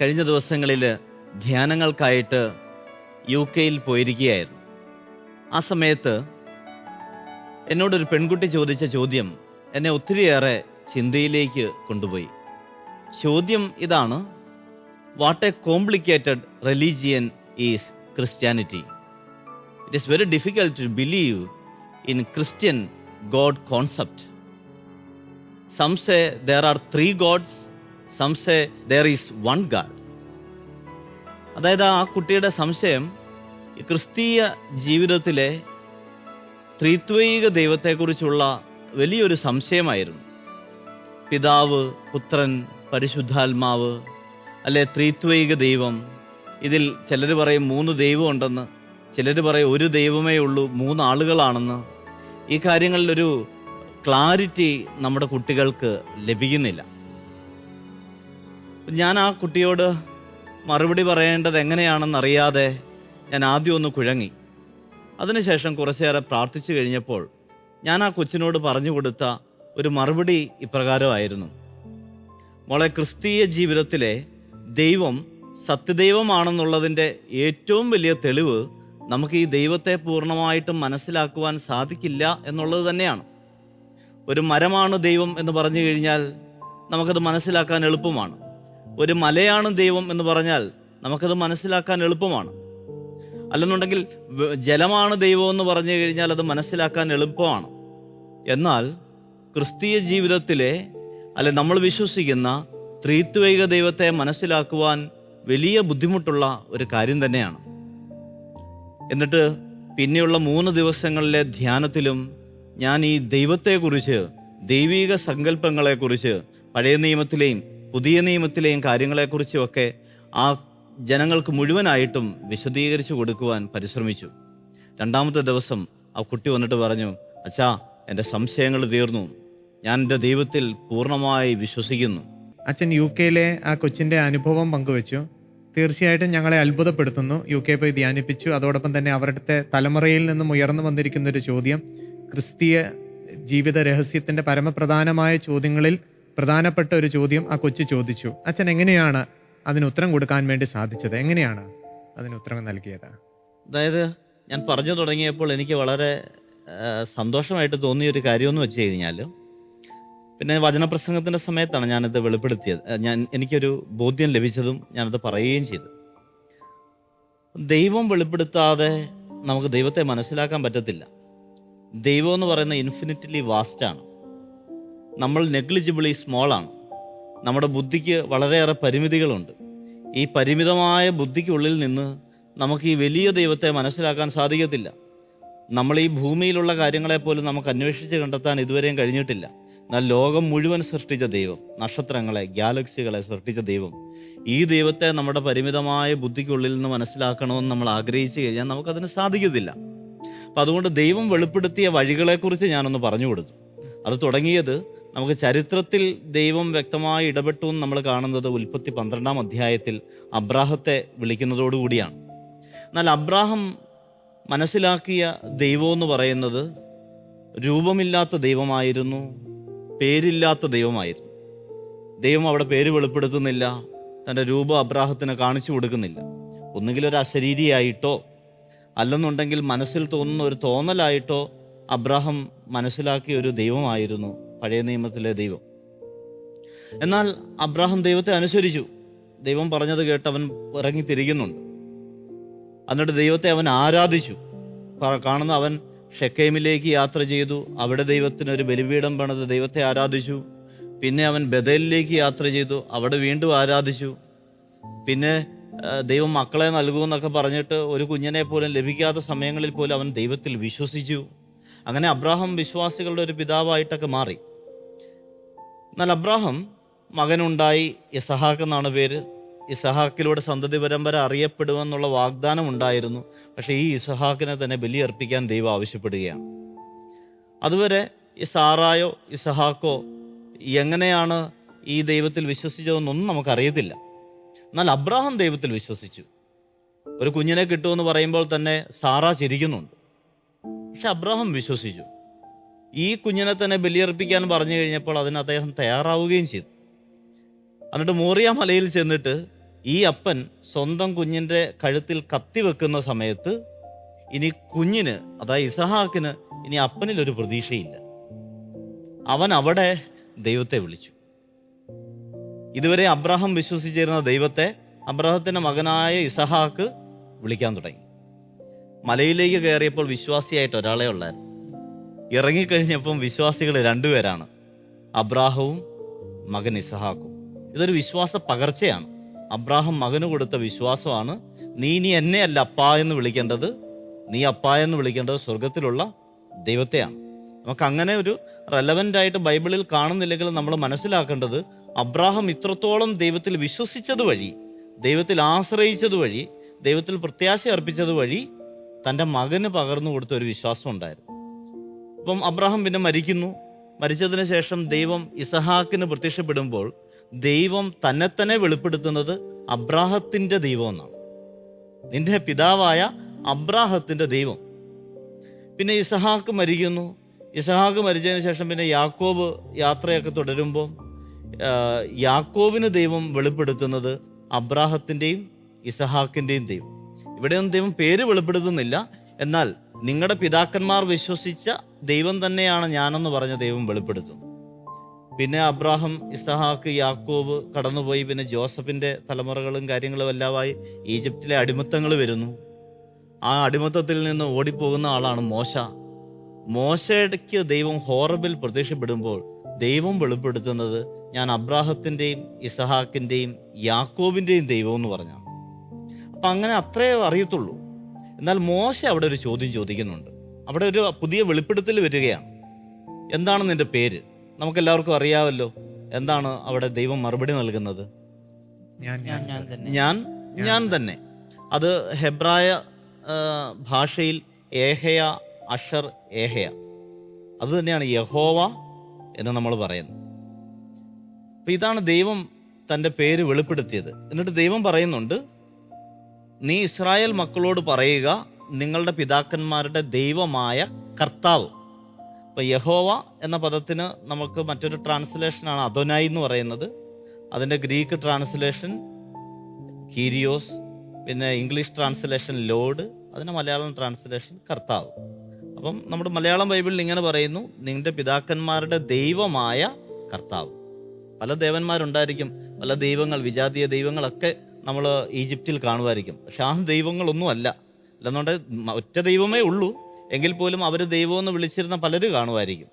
കഴിഞ്ഞ ദിവസങ്ങളിൽ ധ്യാനങ്ങൾക്കായിട്ട് യു കെയിൽ പോയിരിക്കുകയായിരുന്നു. ആ സമയത്ത് എന്നോടൊരു പെൺകുട്ടി ചോദിച്ച ചോദ്യം എന്നെ ഒത്തിരിയേറെ ചിന്തയിലേക്ക് കൊണ്ടുപോയി. ചോദ്യം ഇതാണ് what a complicated religion is Christianity it is very difficult to believe in Christian God concept some there are three gods some say there is one God അതായത് ആ കുട്ടിയുടെ സംശയം ക്രിസ്തീയ ജീവിതത്തിലെ ത്രിത്വൈക ദൈവത്തെക്കുറിച്ചുള്ള വലിയൊരു സംശയമായിരുന്നു. പിതാവ് പുത്രൻ പരിശുദ്ധാത്മാവ് അല്ലെ ത്രിത്വൈക ദൈവം. ഇതിൽ ചിലർ പറയും മൂന്ന് ദൈവം ഉണ്ടെന്ന് ചിലർ പറയും ഒരു ദൈവമേ ഉള്ളൂ മൂന്ന് ആളുകളാണെന്ന്. ഈ കാര്യങ്ങളിലൊരു ക്ലാരിറ്റി നമ്മുടെ കുട്ടികൾക്ക് ലഭിക്കുന്നില്ല. ഞാൻ ആ കുട്ടിയോട് മറുപടി പറയേണ്ടത് എങ്ങനെയാണെന്ന് അറിയാതെ ഞാൻ ആദ്യം ഒന്ന് കുഴങ്ങി. അതിനുശേഷം കുറച്ചേറെ പ്രാർത്ഥിച്ചു കഴിഞ്ഞപ്പോൾ ഞാൻ ആ കൊച്ചിനോട് പറഞ്ഞു കൊടുത്ത ഒരു മറുപടി ഇപ്രകാരമായിരുന്നു. മോളെ ക്രിസ്തീയ ജീവിതത്തിലെ ദൈവം സത്യദൈവമാണെന്നുള്ളതിന്റെ ഏറ്റവും വലിയ തെളിവ് നമുക്ക് ഈ ദൈവത്തെ പൂർണമായിട്ടും മനസ്സിലാക്കുവാൻ സാധിക്കില്ല എന്നുള്ളത് തന്നെയാണ്. ഒരു മരമാണ് ദൈവം എന്ന് പറഞ്ഞു കഴിഞ്ഞാൽ നമുക്കത് മനസ്സിലാക്കാൻ എളുപ്പമാണ്. ഒരു മലയാണ് ദൈവം എന്ന് പറഞ്ഞാൽ നമുക്കത് മനസ്സിലാക്കാൻ എളുപ്പമാണ്. അല്ലെന്നുണ്ടെങ്കിൽ ജലമാണ് ദൈവം എന്ന് പറഞ്ഞു കഴിഞ്ഞാൽ അത് മനസ്സിലാക്കാൻ എളുപ്പമാണ്. എന്നാൽ ക്രിസ്തീയ ജീവിതത്തിലെ അല്ലെ നമ്മൾ വിശ്വസിക്കുന്ന ത്രീത്വൈക ദൈവത്തെ മനസ്സിലാക്കുവാൻ വലിയ ബുദ്ധിമുട്ടുള്ള ഒരു കാര്യം തന്നെയാണ്. എന്നിട്ട് പിന്നെയുള്ള മൂന്ന് ദിവസങ്ങളിലെ ധ്യാനത്തിലും ഞാൻ ഈ ദൈവത്തെക്കുറിച്ച് ദൈവിക സങ്കല്പങ്ങളെക്കുറിച്ച് പഴയ നിയമത്തിലെയും പുതിയ നിയമത്തിലെയും കാര്യങ്ങളെക്കുറിച്ചുമൊക്കെ ആ ജനങ്ങൾക്ക് മുഴുവനായിട്ടും വിശദീകരിച്ചു കൊടുക്കുവാൻ പരിശ്രമിച്ചു. രണ്ടാമത്തെ ദിവസം ആ കുട്ടി വന്നിട്ട് പറഞ്ഞു അച്ഛാ എന്റെ സംശയങ്ങൾ തീർന്നു. ഞാൻ എന്റെ ദൈവത്തിൽ പൂർണമായി വിശ്വസിക്കുന്നു. അച്ഛൻ യു കെയിലെ ആ കൊച്ചിന്റെ അനുഭവം പങ്കുവെച്ചു. തീർച്ചയായിട്ടും ഞങ്ങളെ അത്ഭുതപ്പെടുത്തുന്നു. യു കെ പോയി ധ്യാനിപ്പിച്ചു. അതോടൊപ്പം തന്നെ അവരുടെ തലമുറയിൽ നിന്നും ഉയർന്നു വന്നിരിക്കുന്ന ഒരു ചോദ്യം ക്രിസ്തീയ ജീവിത രഹസ്യത്തിന്റെ പരമപ്രധാനമായ ചോദ്യങ്ങളിൽ പ്രധാനപ്പെട്ട ഒരു ചോദ്യം ആ കൊച്ചു ചോദിച്ചു. അച്ഛൻ എങ്ങനെയാണ് അതിന് ഉത്തരം കൊടുക്കാൻ വേണ്ടി സാധിച്ചത്? എങ്ങനെയാണ് അതിന് ഉത്തരം നൽകിയത്? അതായത് ഞാൻ പറഞ്ഞു തുടങ്ങിയപ്പോൾ എനിക്ക് വളരെ സന്തോഷമായിട്ട് തോന്നിയ ഒരു കാര്യമെന്ന് വെച്ച് കഴിഞ്ഞാൽ പിന്നെ വചനപ്രസംഗത്തിന്റെ സമയത്താണ് ഞാനിത് വെളിപ്പെടുത്തിയത്. ഞാൻ എനിക്കൊരു ബോധ്യം ലഭിച്ചതും ഞാനത് പറയുകയും ചെയ്തു. ദൈവം വെളിപ്പെടുത്താതെ നമുക്ക് ദൈവത്തെ മനസ്സിലാക്കാൻ പറ്റത്തില്ല. ദൈവം എന്ന് പറയുന്ന ഇൻഫിനിറ്റ്ലി വാസ്റ്റാണ് നമ്മൾ നെഗ്ലിജിബിളി സ്മോളാണ് നമ്മുടെ ബുദ്ധിക്ക് വളരെയേറെ പരിമിതികളുണ്ട്. ഈ പരിമിതമായ ബുദ്ധിക്കുള്ളിൽ നിന്ന് നമുക്ക് ഈ വലിയ ദൈവത്തെ മനസ്സിലാക്കാൻ സാധിക്കത്തില്ല. നമ്മൾ ഈ ഭൂമിയിലുള്ള കാര്യങ്ങളെപ്പോലും നമുക്ക് അന്വേഷിച്ച് കണ്ടെത്താൻ ഇതുവരെയും കഴിഞ്ഞിട്ടില്ല. എന്നാൽ ലോകം മുഴുവൻ സൃഷ്ടിച്ച ദൈവം നക്ഷത്രങ്ങളെ ഗാലക്സികളെ സൃഷ്ടിച്ച ദൈവം ഈ ദൈവത്തെ നമ്മുടെ പരിമിതമായ ബുദ്ധിക്കുള്ളിൽ നിന്ന് മനസ്സിലാക്കണമെന്ന് നമ്മൾ ആഗ്രഹിച്ചു കഴിഞ്ഞാൽ നമുക്കതിന് സാധിക്കത്തില്ല. അപ്പം അതുകൊണ്ട് ദൈവം വെളിപ്പെടുത്തിയ വഴികളെക്കുറിച്ച് ഞാനൊന്ന് പറഞ്ഞു കൊടുത്തു. അത് തുടങ്ങിയത് നമുക്ക് ചരിത്രത്തിൽ ദൈവം വ്യക്തമായി ഇടപെട്ടു എന്ന് നമ്മൾ കാണുന്നത് ഉൽപ്പത്തി പന്ത്രണ്ടാം അധ്യായത്തിൽ അബ്രാഹത്തെ വിളിക്കുന്നതോടുകൂടിയാണ് എന്നാൽ അബ്രാഹം മനസ്സിലാക്കിയ ദൈവം എന്ന് പറയുന്നത് രൂപമില്ലാത്ത ദൈവമായിരുന്നു പേരില്ലാത്ത ദൈവമായിരുന്നു. ദൈവം അവിടെ പേര് വെളിപ്പെടുത്തുന്നില്ല തന്റെ രൂപം അബ്രാഹത്തിന് കാണിച്ചു കൊടുക്കുന്നില്ല. ഒന്നുകിൽ ഒരു അശരീരിയായിട്ടോ അല്ലെന്നുണ്ടെങ്കിൽ മനസ്സിൽ തോന്നുന്ന ഒരു തോന്നലായിട്ടോ അബ്രാഹം മനസ്സിലാക്കിയ ഒരു ദൈവമായിരുന്നു. പഴയ നിയമത്തിലെ ദൈവം. എന്നാൽ അബ്രാഹം ദൈവത്തെ അനുസരിച്ചു. ദൈവം പറഞ്ഞത് കേട്ട് അവൻ ഇറങ്ങി തിരികുന്നുണ്ട് എന്നിട്ട് ദൈവത്തെ അവൻ ആരാധിച്ചു. കാണുന്ന അവൻ ഷെക്കൈമിലേക്ക് യാത്ര ചെയ്തു. അവിടെ ദൈവത്തിന് ഒരു ബലിപീഠം പണിത് ദൈവത്തെ ആരാധിച്ചു. പിന്നെ അവൻ ബദലിലേക്ക് യാത്ര ചെയ്തു. അവിടെ വീണ്ടും ആരാധിച്ചു. പിന്നെ ദൈവം മക്കളെ നൽകുമെന്നൊക്കെ പറഞ്ഞിട്ട് ഒരു കുഞ്ഞിനെ പോലും ലഭിക്കാത്ത സമയങ്ങളിൽ പോലും അവൻ ദൈവത്തിൽ വിശ്വസിച്ചു. അങ്ങനെ അബ്രാഹം വിശ്വാസികളുടെ ഒരു പിതാവായിട്ടൊക്കെ മാറി. എന്നാൽ അബ്രാഹം മകനുണ്ടായി ഇസഹാക്ക് എന്നാണ് പേര്. ഇസഹാക്കിലൂടെ സന്തതി പരമ്പര അറിയപ്പെടുമെന്നുള്ള വാഗ്ദാനം ഉണ്ടായിരുന്നു. പക്ഷേ ഈ ഇസഹാക്കിനെ തന്നെ ബലിയർപ്പിക്കാൻ ദൈവം ആവശ്യപ്പെടുകയാണ്. അതുവരെ ഈ സാറായോ ഇസഹാക്കോ എങ്ങനെയാണ് ഈ ദൈവത്തിൽ വിശ്വസിച്ചതെന്നൊന്നും നമുക്കറിയത്തില്ല. എന്നാൽ അബ്രാഹം ദൈവത്തിൽ വിശ്വസിച്ചു. ഒരു കുഞ്ഞിനെ കിട്ടുമെന്ന് പറയുമ്പോൾ തന്നെ സാറ ചിരിക്കുന്നുണ്ട്. പക്ഷെ അബ്രാഹം വിശ്വസിച്ചു. ഈ കുഞ്ഞിനെ തന്നെ ബലിയർപ്പിക്കാൻ പറഞ്ഞു കഴിഞ്ഞപ്പോൾ അതിന് അദ്ദേഹം തയ്യാറാവുകയും ചെയ്തു. എന്നിട്ട് മോറിയ മലയിൽ ചെന്നിട്ട് ഈ അപ്പൻ സ്വന്തം കുഞ്ഞിന്റെ കഴുത്തിൽ കത്തി വെക്കുന്ന സമയത്ത് ഇനി കുഞ്ഞിന് അതായത് ഇസഹാക്കിന് ഇനി അപ്പനിൽ ഒരു പ്രതീക്ഷയില്ല. അവൻ അവിടെ ദൈവത്തെ വിളിച്ചു. ഇതുവരെ അബ്രഹാം വിശ്വസിച്ചിരുന്ന ദൈവത്തെ അബ്രഹത്തിന്റെ മകനായ ഇസഹാക്ക് വിളിക്കാൻ തുടങ്ങി. മലയിലേക്ക് കയറിയപ്പോൾ വിശ്വാസിയായിട്ട് ഒരാളെ ഉള്ളായിരുന്നു. ഇറങ്ങിക്കഴിഞ്ഞപ്പം വിശ്വാസികൾ രണ്ടുപേരാണ്. അബ്രാഹവും മകൻ ഇസഹാക്കും ഇതൊരു വിശ്വാസ പകർച്ചയാണ്. അബ്രാഹം മകന് കൊടുത്ത വിശ്വാസമാണ് നീ ഇനി എന്നെ അല്ല അപ്പ എന്ന് വിളിക്കേണ്ടത് നീ അപ്പ എന്ന് വിളിക്കേണ്ടത് സ്വർഗത്തിലുള്ള ദൈവത്തെയാണ്. നമുക്ക് അങ്ങനെ ഒരു റെലവന്റ് ആയിട്ട് ബൈബിളിൽ കാണുന്നില്ലെങ്കിൽ നമ്മൾ മനസ്സിലാക്കേണ്ടത് അബ്രാഹം ഇത്രത്തോളം ദൈവത്തിൽ വിശ്വസിച്ചത് വഴി ദൈവത്തിൽ ആശ്രയിച്ചത് വഴി ദൈവത്തിൽ പ്രത്യാശ അർപ്പിച്ചത് വഴി തന്റെ മകന് പകർന്നു കൊടുത്ത ഒരു വിശ്വാസം ഉണ്ടായിരുന്നു. അപ്പം അബ്രഹാം പിന്നെ മരിക്കുന്നു. മരിച്ചതിന് ശേഷം ദൈവം ഇസഹാക്കിന് പ്രത്യക്ഷപ്പെടുമ്പോൾ ദൈവം തന്നെ തന്നെ വെളിപ്പെടുത്തുന്നത് അബ്രാഹത്തിന്റെ ദൈവം എന്നാണ് നിന്റെ പിതാവായ അബ്രാഹത്തിന്റെ ദൈവം. പിന്നെ ഇസഹാക്ക് മരിക്കുന്നു. ഇസഹാക്ക് മരിച്ചതിന് ശേഷം പിന്നെ യാക്കോബ് യാത്രയൊക്കെ തുടരുമ്പോൾ യാക്കോബിന് ദൈവം വെളിപ്പെടുത്തുന്നത് അബ്രാഹത്തിന്റെയും ഇസഹാക്കിന്റെയും ദൈവം. ഇവിടെയൊന്നും ദൈവം പേര് വെളിപ്പെടുത്തുന്നില്ല. എന്നാൽ നിങ്ങളുടെ പിതാക്കന്മാർ വിശ്വസിച്ച ദൈവം തന്നെയാണ് ഞാനെന്ന് പറഞ്ഞ ദൈവം വെളിപ്പെടുത്തും. പിന്നെ അബ്രാഹം ഇസഹാക്ക് യാക്കോബ് കടന്നുപോയി. പിന്നെ ജോസഫിന്റെ തലമുറകളും കാര്യങ്ങളും എല്ലാമായി ഈജിപ്തിലെ അടിമത്തങ്ങൾ വരുന്നു. ആ അടിമത്തത്തിൽ നിന്ന് ഓടിപ്പോകുന്ന ആളാണ് മോശ. മോശയ്ക്ക് ദൈവം ഹോറബിൽ പ്രത്യക്ഷപ്പെടുമ്പോൾ ദൈവം വെളിപ്പെടുത്തുന്നത് ഞാൻ അബ്രാഹത്തിന്റെയും ഇസഹാക്കിന്റെയും യാക്കോബിന്റെയും ദൈവം എന്ന് പറഞ്ഞാണ്. അപ്പം അങ്ങനെ അത്രേ അറിയത്തുള്ളൂ. എന്നാൽ മോശ അവിടെ ഒരു ചോദ്യം ചോദിക്കുന്നുണ്ട്. അവിടെ ഒരു പുതിയ വെളിപ്പെടുത്തൽ വരികയാണ്. എന്താണ് നിന്റെ പേര്? നമുക്കെല്ലാവർക്കും അറിയാമല്ലോ എന്താണ് അവിടെ ദൈവം മറുപടി നൽകുന്നത്. ഞാൻ ഞാൻ ഞാൻ തന്നെ. ഞാൻ ഞാൻ തന്നെ. അത് ഹെബ്രായ ഭാഷയിൽ ഏഹയ അഷർ ഏഹയ. അത് തന്നെയാണ് യഹോവ എന്ന് നമ്മൾ പറയുന്നത്. അപ്പൊ ഇതാണ് ദൈവം തന്റെ പേര് വെളിപ്പെടുത്തിയത്. എന്നിട്ട് ദൈവം പറയുന്നുണ്ട് നീ ഇസ്രായേൽ മക്കളോട് പറയുക നിങ്ങളുടെ പിതാക്കന്മാരുടെ ദൈവമായ കർത്താവ്. ഇപ്പൊ യഹോവ എന്ന പദത്തിന് നമുക്ക് മറ്റൊരു ട്രാൻസ്ലേഷനാണ് അദോനായി എന്ന് പറയുന്നത്. അതിന്റെ ഗ്രീക്ക് ട്രാൻസ്ലേഷൻ കീരിയോസ് പിന്നെ ഇംഗ്ലീഷ് ട്രാൻസ്ലേഷൻ ലോഡ് അതിന് മലയാളം ട്രാൻസ്ലേഷൻ കർത്താവ്. അപ്പം നമ്മുടെ മലയാളം ബൈബിളിൽ ഇങ്ങനെ പറയുന്നു നിന്റെ പിതാക്കന്മാരുടെ ദൈവമായ കർത്താവ്. പല ദേവന്മാരുണ്ടായിരിക്കും പല ദൈവങ്ങൾ വിജാതീയ ദൈവങ്ങളൊക്കെ നമ്മൾ ഈജിപ്തിൽ കാണുമായിരിക്കും പക്ഷെ ആ ദൈവങ്ങളൊന്നും അല്ല അല്ലെന്നുണ്ടെങ്കിൽ ഒറ്റ ദൈവമേ ഉള്ളൂ. എങ്കിൽ പോലും അവർ ദൈവമെന്ന് വിളിച്ചിരുന്ന പലരും കാണുമായിരിക്കും.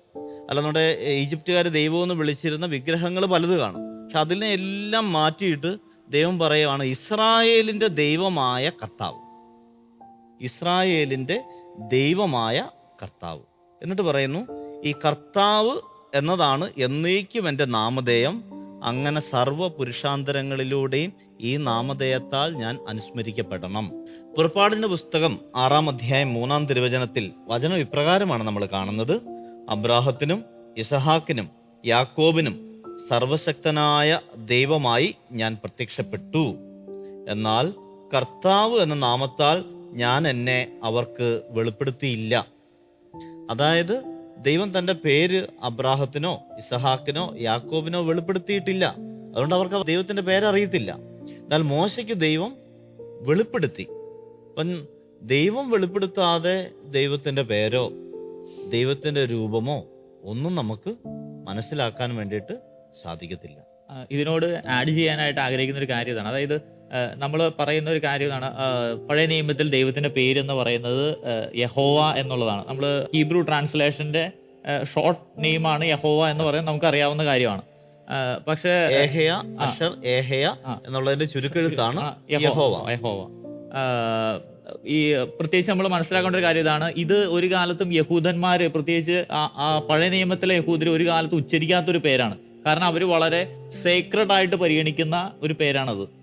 അല്ലെന്നുണ്ടെങ്കിൽ ഈജിപ്തുകാർ ദൈവമെന്ന് വിളിച്ചിരുന്ന വിഗ്രഹങ്ങൾ പലത് കാണും. പക്ഷെ അതിനെ എല്ലാം മാറ്റിയിട്ട് ദൈവം പറയുവാണ് ഇസ്രായേലിന്റെ ദൈവമായ കർത്താവ്. ഇസ്രായേലിന്റെ ദൈവമായ കർത്താവ്. എന്നിട്ട് പറയുന്നു ഈ കർത്താവ് എന്നതാണ് എന്നേക്കും എന്റെ നാമധേയം അങ്ങനെ സർവ പുരുഷാന്തരങ്ങളിലൂടെയും ഈ നാമധേയത്താൽ ഞാൻ അനുസ്മരിക്കപ്പെടണം. പുറപ്പാടിന്റെ പുസ്തകം ആറാം അധ്യായം മൂന്നാം തിരുവചനത്തിൽ വചനം ഇപ്രകാരമാണ് നമ്മൾ കാണുന്നത്. അബ്രാഹത്തിനും ഇസഹാക്കിനും യാക്കോബിനും സർവശക്തനായ ദൈവമായി ഞാൻ പ്രത്യക്ഷപ്പെട്ടു. എന്നാൽ കർത്താവ് എന്ന നാമത്താൽ ഞാൻ എന്നെ അവർക്ക് വെളിപ്പെടുത്തിയില്ല. അതായത് ദൈവം തന്റെ പേര് അബ്രാഹത്തിനോ ഇസഹാക്കിനോ യാക്കോബിനോ വെളിപ്പെടുത്തിയിട്ടില്ല. അതുകൊണ്ട് അവർക്ക് ദൈവത്തിന്റെ പേരറിയത്തില്ല എന്നാൽ മോശയ്ക്ക് ദൈവം വെളിപ്പെടുത്തി. അപ്പം ദൈവം വെളിപ്പെടുത്താതെ ദൈവത്തിന്റെ പേരോ ദൈവത്തിന്റെ രൂപമോ ഒന്നും നമുക്ക് മനസ്സിലാക്കാൻ വേണ്ടിയിട്ട് സാധിക്കത്തില്ല. ഇതിനോട് ആഡ് ചെയ്യാനായിട്ട് ആഗ്രഹിക്കുന്ന ഒരു കാര്യം അതായത് നമ്മൾ പറയുന്ന ഒരു കാര്യമാണ് പഴയ നിയമത്തിൽ ദൈവത്തിന്റെ പേര് എന്ന് പറയുന്നത് യഹോവ എന്നുള്ളതാണ്. നമ്മൾ ഹീബ്രു ട്രാൻസ്ലേഷന്റെ ഷോർട്ട് നെയിമാണ് യഹോവ എന്ന് പറയുന്നത് നമുക്ക് അറിയാവുന്ന കാര്യമാണ് പക്ഷേ ഏഹയ അഷർ ഏഹയ എന്നുള്ളതിന്റെ ചുരുക്കെഴുത്താണ് യഹോവ യഹോവ. ഈ പ്രത്യേകിച്ച് നമ്മൾ മനസ്സിലാക്കേണ്ട ഒരു കാര്യം ഇതാണ് ഇത് ഒരു കാലത്തും യഹൂദന്മാർ പ്രത്യേകിച്ച് പഴയ നിയമത്തിലെ യഹൂദർ ഒരു കാലത്ത് ഉച്ചരിക്കാത്തൊരു പേരാണ്. കാരണം അവർ വളരെ സേക്രഡ് ആയിട്ട് പരിഗണിക്കുന്ന ഒരു പേരാണത്.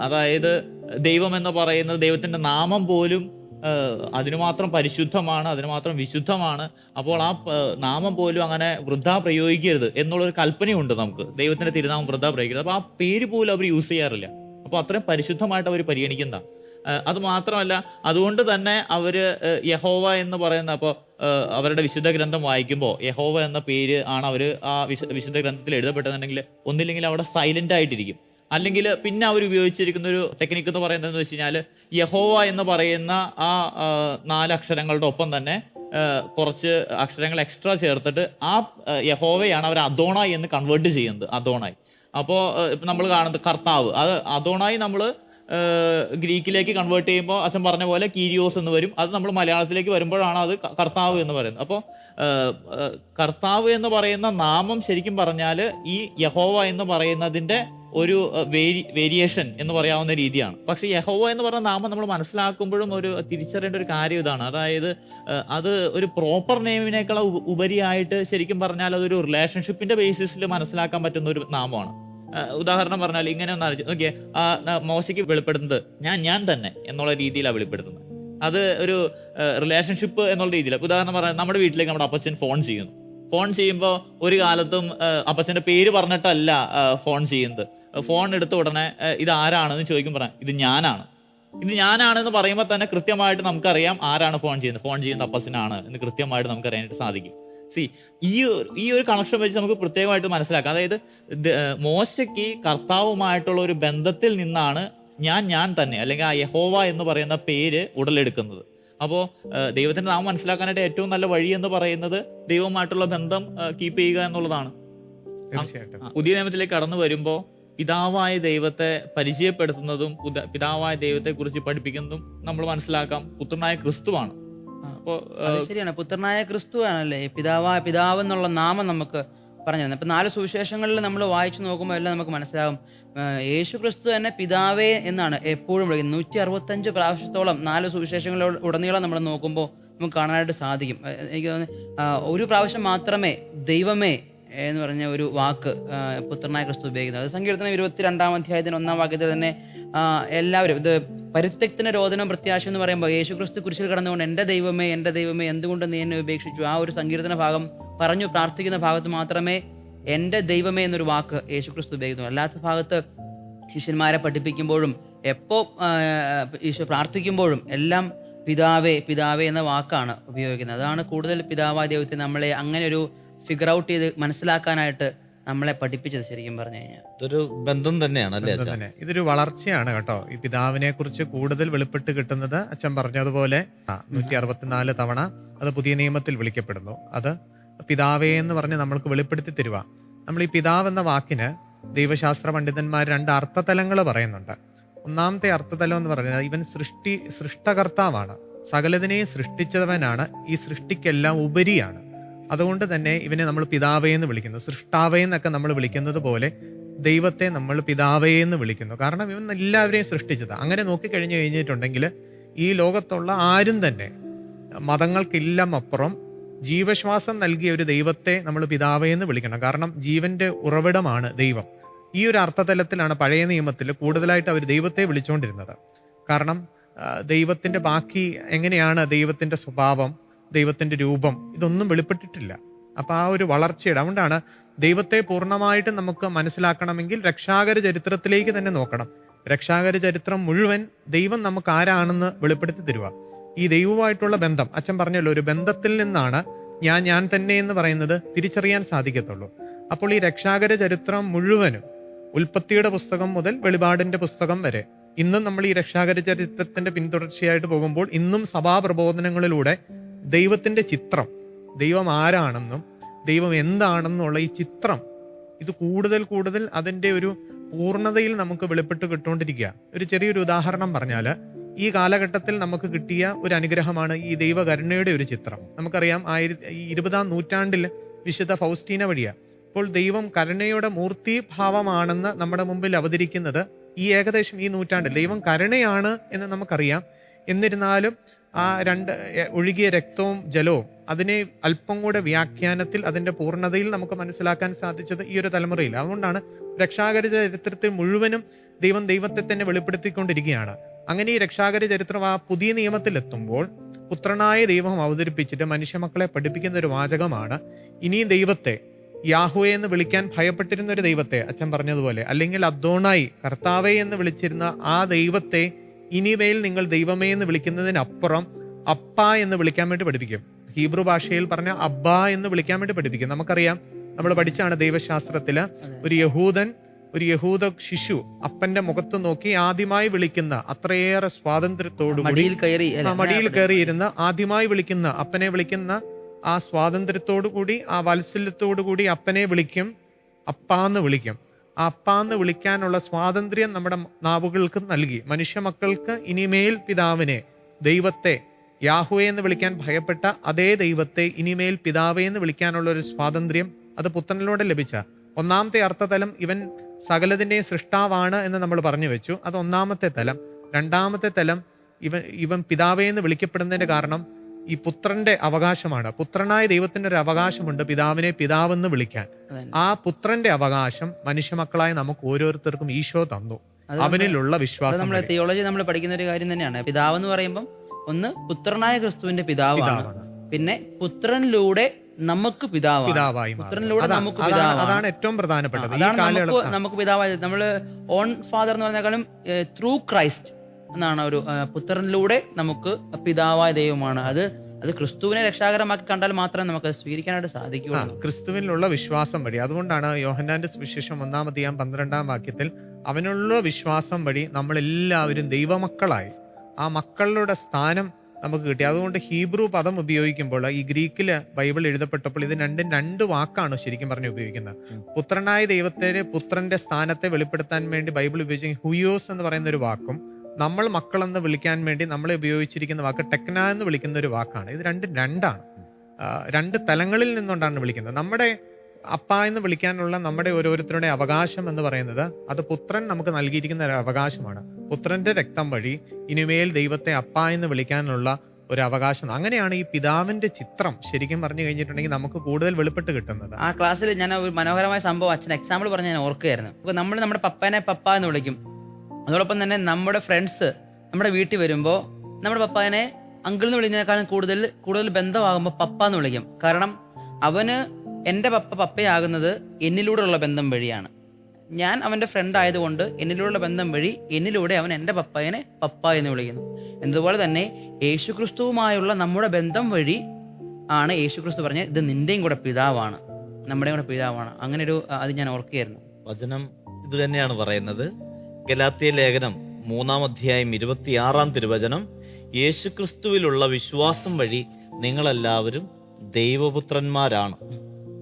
അതായത് ദൈവം എന്ന് പറയുന്നത് ദൈവത്തിന്റെ നാമം പോലും അതിനുമാത്രം അതിനു മാത്രം പരിശുദ്ധമാണ് അതിനു മാത്രം വിശുദ്ധമാണ്. അപ്പോൾ ആ നാമം പോലും അങ്ങനെ വൃദ്ധ പ്രയോഗിക്കരുത് എന്നുള്ളൊരു കൽപ്പനയുണ്ട് നമുക്ക്. ദൈവത്തിന്റെ തിരുനാമം വൃദ്ധ പ്രയോഗിക്കരുത്. അപ്പോൾ ആ പേര് പോലും അവർ യൂസ് ചെയ്യാറില്ല. അപ്പോൾ അത്രയും പരിശുദ്ധമായിട്ട് അവർ പരിഗണിക്കുന്ന അത് മാത്രമല്ല അതുകൊണ്ട് തന്നെ അവർ യഹോവ എന്ന് പറയുന്ന അപ്പോൾ അവരുടെ വിശുദ്ധ ഗ്രന്ഥം വായിക്കുമ്പോൾ യഹോവ എന്ന പേര് ആണ് അവർ ആ വിശുദ്ധ ഗ്രന്ഥത്തിൽ എഴുതപ്പെട്ടതെന്നുണ്ടെങ്കിൽ ഒന്നില്ലെങ്കിൽ അവിടെ സൈലന്റ് ആയിട്ടിരിക്കും. അല്ലെങ്കിൽ പിന്നെ അവർ ഉപയോഗിച്ചിരിക്കുന്ന ഒരു ടെക്നിക്ക് എന്ന് പറയുന്നത് എന്ന് വെച്ച് കഴിഞ്ഞാൽ യഹോവ എന്ന് പറയുന്ന ആ നാല് അക്ഷരങ്ങളുടെ ഒപ്പം തന്നെ കുറച്ച് അക്ഷരങ്ങൾ എക്സ്ട്രാ ചേർത്തിട്ട് ആ യഹോവയാണ് അവർ അദോണായി എന്ന് കൺവേർട്ട് ചെയ്യുന്നത് അദോണായി. അപ്പോൾ നമ്മൾ കാണുന്നത് കർത്താവ്. അത് അദോണായി നമ്മൾ ഗ്രീക്കിലേക്ക് കൺവേർട്ട് ചെയ്യുമ്പോൾ അച്ഛൻ പറഞ്ഞ പോലെ കീരിയോസ് എന്ന് വരും. അത് നമ്മൾ മലയാളത്തിലേക്ക് വരുമ്പോഴാണ് അത് കർത്താവ് എന്ന് പറയുന്നത്. അപ്പോൾ കർത്താവ് എന്ന് പറയുന്ന നാമം ശരിക്കും പറഞ്ഞാൽ ഈ യഹോവ എന്ന് പറയുന്നതിന്റെ ഒരു വേരി വേരിയേഷൻ എന്ന് പറയാവുന്ന രീതിയാണ്. പക്ഷേ യഹോവ എന്ന് പറഞ്ഞ നാമം നമ്മൾ മനസ്സിലാക്കുമ്പോഴും ഒരു തിരിച്ചറിയേണ്ട ഒരു കാര്യം ഇതാണ്. അതായത് അത് ഒരു പ്രോപ്പർ നെയിമിനേക്കാൾ ഉപ- ഉപരിയായിട്ട് ശരിക്കും പറഞ്ഞാൽ അതൊരു റിലേഷൻഷിപ്പിന്റെ ബേസിസിൽ മനസ്സിലാക്കാൻ പറ്റുന്ന ഒരു നാമമാണ്. ഉദാഹരണം പറഞ്ഞാൽ ഇങ്ങനെ ഒന്ന് ആലോചിച്ച് നോക്കിയേ ആ മോശയ്ക്ക് വെളിപ്പെടുന്നത് ഞാൻ ഞാൻ തന്നെ എന്നുള്ള രീതിയിലാണ് വെളിപ്പെടുത്തുന്നത് അത് ഒരു റിലേഷൻഷിപ്പ് എന്നുള്ള രീതിയിലാണ് ഉദാഹരണം പറഞ്ഞാൽ നമ്മുടെ വീട്ടിലേക്ക് നമ്മുടെ അപ്പച്ചൻ ഫോൺ ചെയ്യുന്നു. ഫോൺ ചെയ്യുമ്പോൾ ഒരു കാലത്തും അപ്പച്ചന്റെ പേര് പറഞ്ഞിട്ടല്ല ഫോൺ ചെയ്യുന്നത്. ഫോൺ എടുത്ത ഉടനെ ഇത് ആരാണെന്ന് ചോദിക്കും പറയാം ഇത് ഞാനാണ്. ഇത് ഞാനാണെന്ന് പറയുമ്പോൾ തന്നെ കൃത്യമായിട്ട് നമുക്കറിയാം ആരാണ് ഫോൺ ചെയ്യുന്നത്. ഫോൺ ചെയ്യുന്ന അപ്പച്ചനാണ് എന്ന് കൃത്യമായിട്ട് നമുക്ക് അറിയാനായിട്ട് സാധിക്കും. സി ഈ ഒരു- ഈ ഒരു കണക്ഷൻ വെച്ച് നമുക്ക് പ്രത്യേകമായിട്ട് മനസ്സിലാക്കാം. അതായത് മോശയ്ക്ക് കർത്താവുമായിട്ടുള്ള ഒരു ബന്ധത്തിൽ നിന്നാണ് ഞാൻ ഞാൻ തന്നെ അല്ലെങ്കിൽ ആ യഹോവ എന്ന് പറയുന്ന പേര് ഉടലെടുക്കുന്നത്. അപ്പോൾ ദൈവത്തിന്റെ നാമം മനസ്സിലാക്കാനായിട്ട് ഏറ്റവും നല്ല വഴി എന്ന് പറയുന്നത് ദൈവവുമായിട്ടുള്ള ബന്ധം കീപ്പ് ചെയ്യുക എന്നുള്ളതാണ്. പുതിയ നിയമത്തിലേക്ക് കടന്നു വരുമ്പോൾ പിതാവായ ദൈവത്തെ പരിചയപ്പെടുത്തുന്നതും പിതാവായ ദൈവത്തെ കുറിച്ച് പഠിപ്പിക്കുന്നതും നമ്മൾ മനസ്സിലാക്കാം. പുത്രനായ ക്രിസ്തുവാണ്. അപ്പോൾ ശരിയാണ്. പുത്രനായ ക്രിസ്തു ആണല്ലേ പിതാവാ പിതാവ് എന്നുള്ള നാമം നമുക്ക് പറഞ്ഞു തന്നെ ഇപ്പൊ നാല് സുവിശേഷങ്ങളിൽ നമ്മൾ വായിച്ചു നോക്കുമ്പോൾ എല്ലാം നമുക്ക് മനസ്സിലാകും. യേശു ക്രിസ്തു തന്നെ പിതാവേ എന്നാണ് എപ്പോഴും വിളിക്കുന്നത്. നൂറ്റി അറുപത്തഞ്ച് പ്രാവശ്യത്തോളം നാല് സുവിശേഷങ്ങളിൽ ഉടനീളം നമ്മൾ നോക്കുമ്പോൾ നമുക്ക് കാണാനായിട്ട് സാധിക്കും. എനിക്ക് തോന്നുന്നു ഒരു പ്രാവശ്യം മാത്രമേ ദൈവമേ എന്ന് പറഞ്ഞ ഒരു വാക്ക് പുത്രനായ ക്രിസ്തു ഉപയോഗിക്കുന്നത്. അത് സങ്കീർത്തനം ഇരുപത്തിരണ്ടാം അധ്യായത്തിന് ഒന്നാം വാക്യത്തിൽ തന്നെ എല്ലാവരും ഇത് പരിത്യക്തന രോദനം പ്രത്യാശ എന്ന് പറയുമ്പോൾ യേശു ക്രിസ്തു കുരിശിൽ കടന്നുകൊണ്ട് എന്റെ ദൈവമേ എന്റെ ദൈവമേ എന്തുകൊണ്ട് നീ എന്നെ ഉപേക്ഷിച്ചു? ആ ഒരു സങ്കീർത്തന ഭാഗം പറഞ്ഞു പ്രാർത്ഥിക്കുന്ന ഭാഗത്ത് മാത്രമേ എന്റെ ദൈവമേ എന്നൊരു വാക്ക് യേശു ക്രിസ്തു ഉപയോഗിക്കുന്നു. അല്ലാത്ത ഭാഗത്ത് ശിഷ്യന്മാരെ പഠിപ്പിക്കുമ്പോഴും എപ്പോൾ ഈശോ പ്രാർത്ഥിക്കുമ്പോഴും എല്ലാം പിതാവേ പിതാവേ എന്ന വാക്കാണ് ഉപയോഗിക്കുന്നത്. അതാണ് കൂടുതൽ പിതാവായ ദൈവത്തെ നമ്മളെ അങ്ങനെ ഒരു ഫിഗർ ഔട്ട് ചെയ്ത് മനസ്സിലാക്കാനായിട്ട് നമ്മളെ പഠിപ്പിച്ചത് ശരിക്കും പറഞ്ഞു കഴിഞ്ഞാൽ. ഇതൊരു ബന്ധം തന്നെയാണ് അല്ലേ ഇത് അച്ഛാ? തന്നെ. ഇതൊരു വളർച്ചയാണ് കേട്ടോ. ഈ പിതാവിനെ കുറിച്ച് കൂടുതൽ വെളിപ്പെട്ട് കിട്ടുന്നത് അച്ഛൻ പറഞ്ഞതുപോലെ നൂറ്റി അറുപത്തിനാല് തവണ അത് പുതിയ നിയമത്തിൽ വിളിക്കപ്പെടുന്നു. അത് പിതാവേ എന്ന് പറഞ്ഞ് നമ്മൾക്ക് വെളിപ്പെടുത്തി തരുക. നമ്മൾ ഈ പിതാവ് എന്ന വാക്കിന് ദൈവശാസ്ത്ര പണ്ഡിതന്മാർ രണ്ട് അർത്ഥതലങ്ങൾ പറയുന്നുണ്ട്. ഒന്നാമത്തെ അർത്ഥതലം എന്ന് പറയുന്നത് ഇവൻ സൃഷ്ടി സൃഷ്ടകർത്താവാണ്. സകലതിനെയും സൃഷ്ടിച്ചവനാണ്. ഈ സൃഷ്ടിക്കെല്ലാം ഉപരിയാണ്. അതുകൊണ്ട് തന്നെ ഇവനെ നമ്മൾ പിതാവേ എന്ന് വിളിക്കുന്നു. സൃഷ്ടാവേ എന്നൊക്കെ നമ്മൾ വിളിക്കുന്നത് പോലെ ദൈവത്തെ നമ്മൾ പിതാവേ എന്ന് വിളിക്കുന്നു. കാരണം ഇവൻ എല്ലാവരെയും സൃഷ്ടിച്ചത്. അങ്ങനെ നോക്കിക്കഴിഞ്ഞു കഴിഞ്ഞിട്ടുണ്ടെങ്കിൽ ഈ ലോകത്തുള്ള ആരും തന്നെ മതങ്ങൾക്കെല്ലാം അപ്പുറം ജീവശ്വാസം നൽകിയ ഒരു ദൈവത്തെ നമ്മൾ പിതാവേ എന്ന് വിളിക്കണം. കാരണം ജീവന്റെ ഉറവിടമാണ് ദൈവം. ഈ ഒരു അർത്ഥതലത്തിലാണ് പഴയ നിയമത്തിൽ കൂടുതലായിട്ട് അവർ ദൈവത്തെ വിളിച്ചുകൊണ്ടിരുന്നത് കാരണം ദൈവത്തിന്റെ ബാക്കി എങ്ങനെയാണ് ദൈവത്തിന്റെ സ്വഭാവം? ദൈവത്തിന്റെ രൂപം ഇതൊന്നും വെളിപ്പെട്ടിട്ടില്ല. അപ്പോൾ ആ ഒരു വളർച്ചയുടെ അതുകൊണ്ടാണ് ദൈവത്തെ പൂർണമായിട്ട് നമുക്ക് മനസ്സിലാക്കണമെങ്കിൽ രക്ഷാകര ചരിത്രത്തിലേക്ക് തന്നെ നോക്കണം. രക്ഷാകര ചരിത്രം മുഴുവൻ ദൈവം നമുക്ക് ആരാണെന്ന് വെളിപ്പെടുത്തി തരുക. ഈ ദൈവവുമായിട്ടുള്ള ബന്ധം അച്ഛൻ പറഞ്ഞല്ലോ ഒരു ബന്ധത്തിൽ നിന്നാണ് ഞാൻ ഞാൻ തന്നെ എന്ന് പറയുന്നത് തിരിച്ചറിയാൻ സാധിക്കത്തുള്ളൂ. അപ്പോൾ ഈ രക്ഷാകര ചരിത്രം മുഴുവനും ഉൽപ്പത്തിയുടെ പുസ്തകം മുതൽ വെളിപാടിന്റെ പുസ്തകം വരെ ഇന്നും നമ്മൾ ഈ രക്ഷാകര ചരിത്രത്തിന്റെ പിന്തുടർച്ചയായിട്ട് പോകുമ്പോൾ ഇന്നും സഭാപ്രബോധനങ്ങളിലൂടെ ദൈവത്തിന്റെ ചിത്രം ദൈവം ആരാണെന്നും ദൈവം എന്താണെന്നുള്ള ഈ ചിത്രം ഇത് കൂടുതൽ കൂടുതൽ അതിന്റെ ഒരു പൂർണതയിൽ നമുക്ക് വെളിപ്പെട്ട് കിട്ടുകൊണ്ടിരിക്കുക. ഒരു ചെറിയൊരു ഉദാഹരണം പറഞ്ഞാൽ ഈ കാലഘട്ടത്തിൽ നമുക്ക് കിട്ടിയ ഒരു അനുഗ്രഹമാണ് ഈ ദൈവകരുണയുടെ ഒരു ചിത്രം. നമുക്കറിയാം ആയിരത്തി ഇരുപതാം നൂറ്റാണ്ടിൽ വിശുദ്ധ ഫൗസ്റ്റീന വഴിയാ. അപ്പോൾ ദൈവം കരുണയുടെ മൂർത്തി ഭാവമാണെന്ന് നമ്മുടെ മുമ്പിൽ അവതരിക്കുന്നത് ഈ ഏകദേശം ഈ നൂറ്റാണ്ടിൽ. ദൈവം കരുണയാണ് എന്ന് നമുക്കറിയാം. എന്നിരുന്നാലും ആ രണ്ട് ഒഴുകിയ രക്തവും ജലവും അതിനെ അല്പം കൂടെ വ്യാഖ്യാനത്തിൽ അതിന്റെ പൂർണതയിൽ നമുക്ക് മനസ്സിലാക്കാൻ സാധിച്ചത് ഈ ഒരു തലമുറയിൽ. അതുകൊണ്ടാണ് രക്ഷാകര ചരിത്രത്തിൽ മുഴുവനും ദൈവം ദൈവത്തെ തന്നെ വെളിപ്പെടുത്തിക്കൊണ്ടിരിക്കുകയാണ്. അങ്ങനെ ഈ രക്ഷാകര ചരിത്രം ആ പുതിയ നിയമത്തിൽ എത്തുമ്പോൾ പുത്രനായ ദൈവം അവതരിപ്പിച്ചിട്ട് മനുഷ്യമക്കളെ പഠിപ്പിക്കുന്ന ഒരു വാചകമാണ് ഇനിയും ദൈവത്തെ യാഹുവെ എന്ന് വിളിക്കാൻ ഭയപ്പെട്ടിരുന്ന ഒരു ദൈവത്തെ അച്ഛൻ പറഞ്ഞതുപോലെ. അല്ലെങ്കിൽ അദ്ദോണായി കർത്താവെ എന്ന് വിളിച്ചിരുന്ന ആ ദൈവത്തെ ഇനിമേൽ നിങ്ങൾ ദൈവമേ എന്ന് വിളിക്കുന്നതിനപ്പുറം അപ്പ എന്ന് വിളിക്കാൻ വേണ്ടി പഠിപ്പിക്കും. ഹീബ്രു ഭാഷയിൽ പറഞ്ഞ അബ്ബ എന്ന് വിളിക്കാൻ വേണ്ടി പഠിപ്പിക്കും. നമുക്കറിയാം നമ്മൾ പഠിച്ചാണ് ദൈവശാസ്ത്രത്തിൽ ഒരു യഹൂദൻ ഒരു യഹൂദ ശിശു അപ്പന്റെ മുഖത്ത് നോക്കി ആദ്യമായി വിളിക്കുന്ന അത്രയേറെ സ്വാതന്ത്ര്യത്തോടു മടിയിൽ കയറി മടിയിൽ കയറിയിരുന്ന് ആദ്യമായി വിളിക്കുന്ന അപ്പനെ വിളിക്കുന്ന ആ സ്വാതന്ത്ര്യത്തോടു കൂടി ആ വാത്സല്യത്തോടു കൂടി അപ്പനെ വിളിക്കും. അപ്പാന്ന് വിളിക്കും. അപ്പാന്ന് വിളിക്കാനുള്ള സ്വാതന്ത്ര്യം നമ്മുടെ നാവുകൾക്ക് നൽകി. മനുഷ്യ മക്കൾക്ക് ഇനിമേൽ പിതാവിനെ ദൈവത്തെ യാഹുവെ എന്ന് വിളിക്കാൻ ഭയപ്പെട്ട അതേ ദൈവത്തെ ഇനിമേൽ പിതാവെ എന്ന് വിളിക്കാനുള്ള ഒരു സ്വാതന്ത്ര്യം അത് പുത്രനിലൂടെ ലഭിച്ച. ഒന്നാമത്തെ അർത്ഥതലം ഇവൻ സകലതിന്റെയും സൃഷ്ടാവാണ് എന്ന് നമ്മൾ പറഞ്ഞു വെച്ചു. അത് ഒന്നാമത്തെ തലം. രണ്ടാമത്തെ തലം ഇവൻ ഇവൻ പിതാവേ എന്ന് വിളിക്കപ്പെടുന്നതിന്റെ കാരണം ഈ പുത്രന്റെ അവകാശമാണ്. പുത്രനായ ദൈവത്തിന്റെ ഒരു അവകാശമുണ്ട് പിതാവിനെ പിതാവെന്ന് വിളിക്കാൻ. ആ പുത്രന്റെ അവകാശം മനുഷ്യമക്കളായ നമുക്ക് ഓരോരുത്തർക്കും ഈശോ തന്നു. അവനിലുള്ള വിശ്വാസം നമ്മൾ തിയോളജി നമ്മൾ പഠിക്കുന്ന ഒരു കാര്യം തന്നെയാണ്. പിതാവ് എന്ന് പറയുമ്പോൾ ഒന്ന് പുത്രനായ ക്രിസ്തുവിന്റെ പിതാവാണ്. പിന്നെ പുത്രനിലൂടെ നമുക്ക് പിതാവാണ്. പിതാവായി. പുത്രനിലൂടെ നമുക്ക് അതാണ് പിതാവാണ്. അതാണ് ഏറ്റവും പ്രധാനപ്പെട്ടത് നമുക്ക് പിതാവായത്. നമ്മൾ ഓൺ ഫാദർ എന്ന് പറഞ്ഞാലും ത്രൂ ക്രൈസ്റ്റ് എന്നാണ് ഒരു പുത്രനിലൂടെ നമുക്ക് പിതാവായ ദൈവമാണ്. അത് അത് ക്രിസ്തുവിനെ രക്ഷാകരമാക്കി കണ്ടാൽ മാത്രമേ നമുക്ക് സ്വീകരിക്കാനായിട്ട് സാധിക്കുകയുള്ളൂ. ക്രിസ്തുവിനുള്ള വിശ്വാസം വഴി. അതുകൊണ്ടാണ് യോഹന്നാന്റെ സുവിശേഷം ഒന്നാമത്തെയാം പന്ത്രണ്ടാം വാക്യത്തിൽ അവനുള്ള വിശ്വാസം വഴി നമ്മൾ എല്ലാവരും ദൈവമക്കളായി. ആ മക്കളുടെ സ്ഥാനം നമുക്ക് കിട്ടി. അതുകൊണ്ട് ഹീബ്രു പദം ഉപയോഗിക്കുമ്പോൾ ഈ ഗ്രീക്കിൽ ബൈബിൾ എഴുതപ്പെട്ടപ്പോൾ ഇത് രണ്ടും രണ്ട് വാക്കാണ് ശരിക്കും പറഞ്ഞ് ഉപയോഗിക്കുന്നത്. പുത്രനായ ദൈവത്തിന് പുത്രന്റെ സ്ഥാനത്തെ വെളിപ്പെടുത്താൻ വേണ്ടി ബൈബിൾ ഉപയോഗിച്ച ഹുയോസ് എന്ന് പറയുന്ന ഒരു വാക്കും നമ്മൾ മക്കളെന്ന് വിളിക്കാൻ വേണ്ടി നമ്മളെ ഉപയോഗിച്ചിരിക്കുന്ന വാക്ക് ടെക്ന എന്ന് വിളിക്കുന്ന ഒരു വാക്കാണ്. ഇത് രണ്ടും രണ്ടാണ്. രണ്ട് തലങ്ങളിൽ നിന്നുകൊണ്ടാണ് വിളിക്കുന്നത്. നമ്മുടെ അപ്പ എന്ന് വിളിക്കാനുള്ള നമ്മുടെ ഓരോരുത്തരുടെ അവകാശം എന്ന് പറയുന്നത് അത് പുത്രൻ നമുക്ക് നൽകിയിരിക്കുന്ന ഒരു അവകാശമാണ്. പുത്രന്റെ രക്തം വഴി ഇനിമേൽ ദൈവത്തെ അപ്പ എന്ന് വിളിക്കാനുള്ള ഒരു അവകാശം. അങ്ങനെയാണ് ഈ പിതാവിന്റെ ചിത്രം ശരിക്കും പറഞ്ഞു കഴിഞ്ഞിട്ടുണ്ടെങ്കിൽ നമുക്ക് കൂടുതൽ വെളിപ്പെട്ട് കിട്ടുന്നത്. ആ ക്ലാസ്സിൽ ഞാൻ ഒരു മനോഹരമായ സംഭവം അച്ഛൻ എക്സാമ്പിൾ പറഞ്ഞ് ഞാൻ ഓർക്കുകയായിരുന്നു. ഇപ്പൊ നമ്മൾ നമ്മുടെ പപ്പനെ പപ്പ എന്ന് വിളിക്കും. അതോടൊപ്പം തന്നെ നമ്മുടെ ഫ്രണ്ട്സ് നമ്മുടെ വീട്ടിൽ വരുമ്പോൾ നമ്മുടെ പപ്പാനെ അങ്കിൾ എന്ന് വിളിക്കുന്നതിനേക്കാളും കൂടുതൽ കൂടുതൽ ബന്ധമാകുമ്പോൾ പപ്പ എന്ന് വിളിക്കും. കാരണം അവന് എന്റെ പപ്പ പപ്പയാകുന്നത് എന്നിലൂടെയുള്ള ബന്ധം വഴിയാണ്. ഞാൻ അവന്റെ ഫ്രണ്ട് ആയതുകൊണ്ട് എന്നിലൂടെയുള്ള ബന്ധം വഴി എന്നിലൂടെ അവൻ എന്റെ പപ്പയനെ പപ്പ എന്ന് വിളിക്കുന്നു. എന്നതുപോലെ തന്നെ യേശുക്രിസ്തുവുമായുള്ള നമ്മുടെ ബന്ധം വഴി ആണ് യേശുക്രിസ്തു പറഞ്ഞ ഇത് നിന്റെയും കൂടെ പിതാവാണ്. നമ്മുടെയും കൂടെ പിതാവാണ്. അങ്ങനെ ഒരു അത് ഞാൻ ഓർക്കുകയായിരുന്നു. വചനം ഇത് തന്നെയാണ് പറയുന്നത്. ഗലാത്തിയ ലേഖനം മൂന്നാം അധ്യായം ഇരുപത്തിയാറാം തിരുവചനം യേശുക്രിസ്തുവിലുള്ള വിശ്വാസം വഴി നിങ്ങളെല്ലാവരും ദൈവപുത്രന്മാരാണ്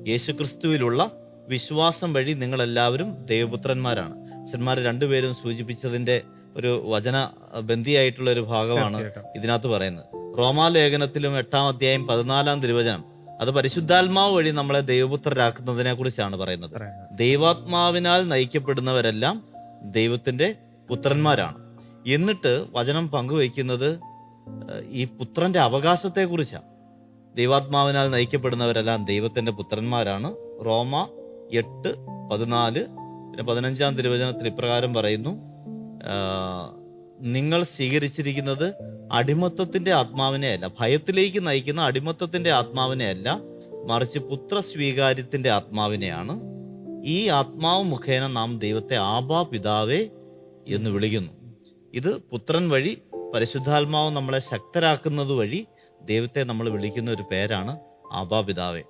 യേശുക്രിസ്തുവിലുള്ള വിശ്വാസം വഴി നിങ്ങളെല്ലാവരും ദൈവപുത്രന്മാരാണ് അച്ഛന്മാർ രണ്ടുപേരും സൂചിപ്പിച്ചതിന്റെ ഒരു വചന ബന്ധിയായിട്ടുള്ള ഒരു ഭാഗമാണ്. ഇതിനകത്ത് പറയുന്നത് റോമാലേഖനത്തിലും എട്ടാം അധ്യായം പതിനാലാം തിരുവചനം അത് പരിശുദ്ധാത്മാവ് വഴി നമ്മളെ ദൈവപുത്രരാക്കുന്നതിനെ കുറിച്ചാണ് പറയുന്നത്. ദൈവാത്മാവിനാൽ നയിക്കപ്പെടുന്നവരെല്ലാം ദൈവത്തിന്റെ പുത്രന്മാരാണ്. എന്നിട്ട് വചനം പങ്കുവയ്ക്കുന്നത് ഈ പുത്രന്റെ അവകാശത്തെക്കുറിച്ചാണ് ദൈവാത്മാവിനാൽ നയിക്കപ്പെടുന്നവരെല്ലാം ദൈവത്തിന്റെ പുത്രന്മാരാണ്. റോമ എട്ട് പതിനാല് പിന്നെ പതിനഞ്ചാം തിരുവചനത്തിൽ ഇപ്രകാരം പറയുന്നു നിങ്ങൾ സ്വീകരിച്ചിരിക്കുന്നത് അടിമത്തത്തിന്റെ ആത്മാവിനെ അല്ല ഭയത്തിലേക്ക് നയിക്കുന്ന അടിമത്തത്തിന്റെ ആത്മാവിനെ അല്ല മറിച്ച് പുത്ര സ്വീകാര്യത്തിന്റെ ആത്മാവിനെയാണ് ഈ ആത്മാവ് മുഖേന നാം ദൈവത്തെ ആബാ പിതാവേ എന്ന് വിളിക്കുന്നു. ഇത് പുത്രൻ വഴി പരിശുദ്ധാത്മാവ് നമ്മളെ ശക്തരാക്കുന്നത് വഴി ദൈവത്തെ നമ്മൾ വിളിക്കുന്ന ഒരു പേരാണ് ആബാ പിതാവേ.